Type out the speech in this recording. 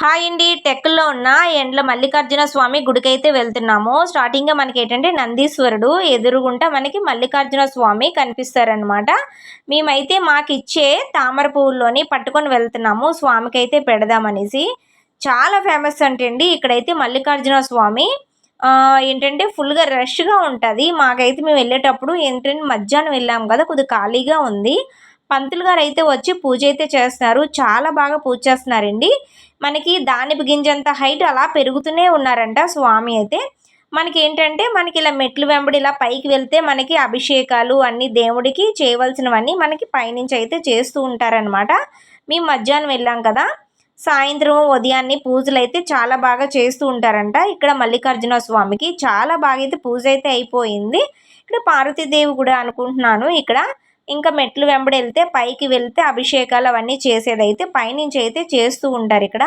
Hi అండి. టెక్లో ఉన్న ఎండ్ల మల్లికార్జున స్వామి గుడికైతే వెళ్తున్నాము. స్టార్టింగ్గా మనకి ఏంటంటే నందీశ్వరుడు ఎదురుగుంటా మనకి మల్లికార్జున స్వామి కనిపిస్తారనమాట మేమైతే మాకు ఇచ్చే తామర పువ్వుల్లోని పట్టుకొని వెళ్తున్నాము. స్వామికి అయితే పెడదామనేసి. చాలా ఫేమస్ అంటే అండి ఇక్కడైతే మల్లికార్జున స్వామి. ఏంటంటే ఫుల్గా రష్గా ఉంటుంది. మాకైతే మేము వెళ్ళేటప్పుడు ఏంటంటే మధ్యాహ్నం వెళ్ళాము కదా కొద్దిగా ఖాళీగా ఉంది. పంతులు గారు అయితే వచ్చి పూజ అయితే చేస్తున్నారు. చాలా బాగా పూజ చేస్తున్నారండి. మనకి దానిపు గింజంత హైట్ అలా పెరుగుతూనే ఉన్నారంట స్వామి అయితే. మనకి ఏంటంటే మనకి ఇలా మెట్లు వెంబడి ఇలా పైకి వెళ్తే మనకి అభిషేకాలు అన్నీ దేవుడికి చేయవలసినవన్నీ మనకి పైనుంచి అయితే చేస్తూ ఉంటారనమాట మేము మధ్యాహ్నం వెళ్ళాం కదా. సాయంత్రం ఉదయాన్నే పూజలు అయితే చాలా బాగా చేస్తూ ఉంటారంట. ఇక్కడ మల్లికార్జున స్వామికి చాలా బాగా అయితే పూజ అయితే అయిపోయింది. ఇక్కడ పార్వతీదేవి కూడా అనుకుంటున్నాను ఇక్కడ. ఇంకా మెట్లు వెంబడి వెళ్తే పైకి వెళ్తే అభిషేకాలు అవన్నీ చేసేదైతే పైనుంచి అయితే చేస్తూ ఉంటారు ఇక్కడ.